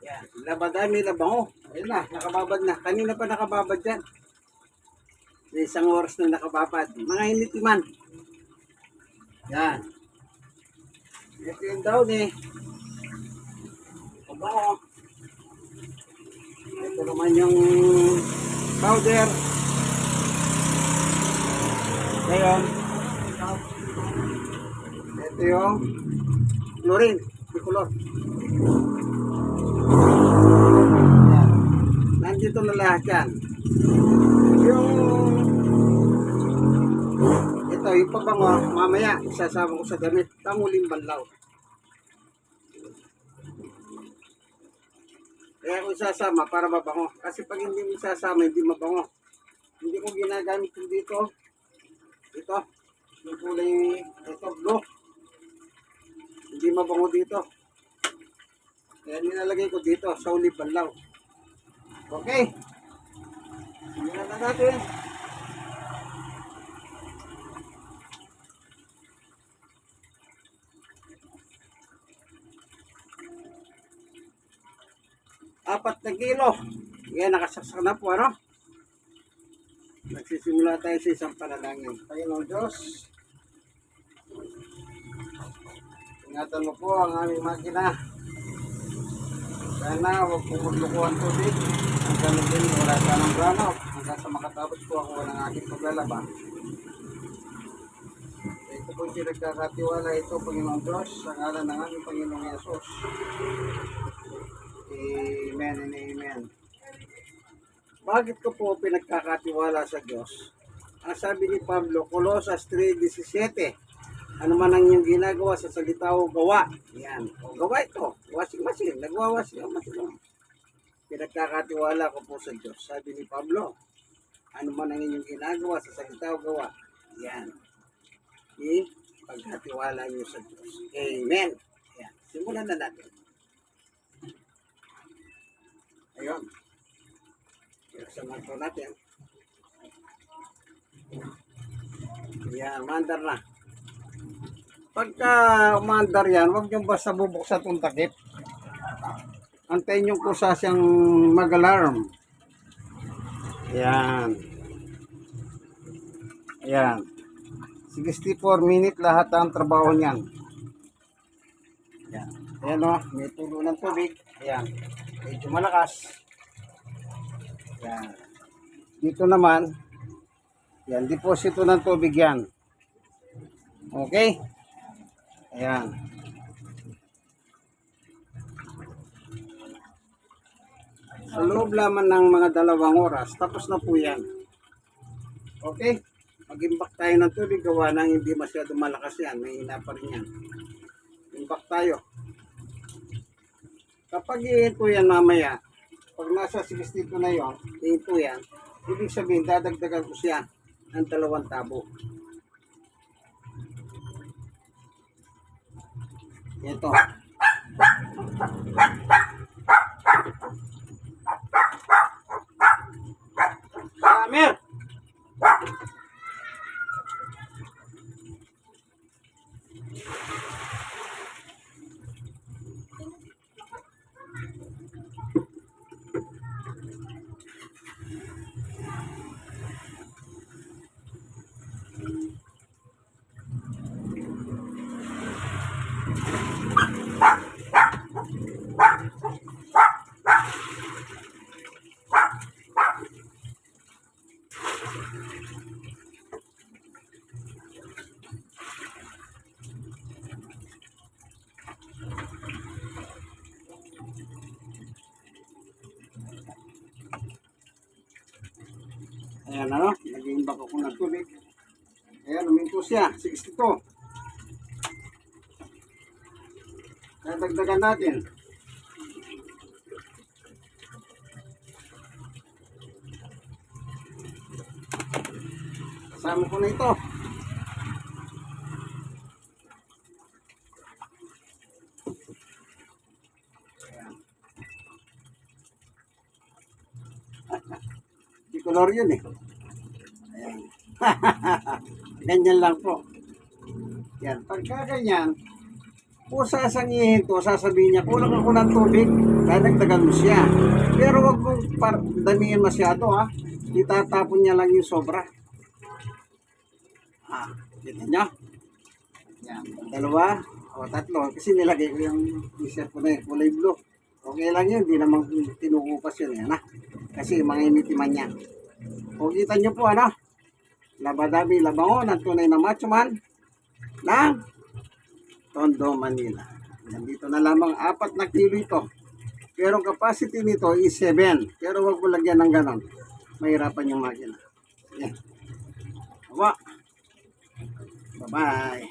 Yan. Labad ay may labango. Ayun na, nakababad na. Kanina pa nakababad yan. May isang oras na nakababad. Mga hinitiman. Yan. Ito yung down eh. Kabango. Ito naman yung powder. Ngayon, ito yung chlorine, bicolor. Yan. Nandito na lahat yan. Yung ito, yung pabango, mamaya isasama ko sa damit, tanguling banlaw. Kaya ko isasama para mabango. Kasi pag hindi mo isasama, hindi mabango. Hindi ko ginagamit yung dito. Ito. Yung kulay, ito, blue. Hindi mabango dito. Kaya nilalagay ko dito sa ulib banlaw. Okay. Simulan na natin. Apat na kilo. Yan, nakasaksak na po, ano? Nagsisimula tayo sa isang panalangin. Panginoon Diyos, ingatan mo po ang aming makina. Sana huwag po maglukuhan tubig. Hanggang din wala sanang brownout. Hanggang sa makatapos po ako ng aking paglalaba. Ito po yung pinagkakatiwala ito, Panginoon Diyos, sa ngalan ng aming Panginoong Yesus. Amen and amen. Bakit ko po pinagkakatiwala sa Diyos? Ang sabi ni Pablo, Colossus 3.17, ano man ang iyong ginagawa sa salita o gawa. Yan. O gawa ito. Washing machine. Nagwa-washing ang machine. Pinagkakatiwala ko po sa Diyos. Sabi ni Pablo, ano man ang inyong ginagawa sa salita o gawa. Yan. I pagkatiwala niyo sa Diyos. Amen. Yan. Simulan na natin. Ayun. Pinagsaman po natin. Yan, mandar na. Pagka umandar yan, huwag niyong basta bubuksan itong takip. Antayin yung kusa siyang mag-alarm. Yan. Yan. 64 minute lahat ang trabaho niyan. Yan. Ayan o, may tulo ng tubig. Ayan. Medyo malakas. Yan. Dito naman, yan, deposito ng tubig yan. Okay? Ayan. Sa loob lamang ng mga dalawang oras, tapos na po yan. Okay? Mag-imbak tayo ng tubig, gawa nang hindi masyado malakas yan. May hina pa rin yan. Imbak tayo. Kapag ihinto yan mamaya, pag nasa 62 na yon, ihinto yan, ibig sabihin, dadagdagan ko siya ng dalawang tabo. Ito. আমের Ayan ano, nag-iimbak ako ng tubig. Ayan, uminto siya, 62. Kaya dagdagan natin. Kasama ko na ito. Color yun eh. Ayan. ganyan lang po. Yan, pagka ganyan, Kung sasangihin to, sasabihin niya, kulang ako ng tubig, dadagdagan mo siya. Pero wag mong damihin masyado ha. Itatapon niya lang yung sobra. Ah, kita niyo? Yan, dalawa o tatlo. Kasi nilagay ko yung t-shirt ko na yun, kulay blue. Okay lang yun, di naman tinukupas yun. Yan ha. Kasi mga initiman niya. O kita niyo po ano? Labadabi labango ng tunay na macho man ng Tondo, Manila. Nandito na lamang apat na kilo ito. Pero ang capacity nito is 7. Pero wag mo lagyan ng ganon. Mahirapan yung makina. Yan. Awa. Bye-bye.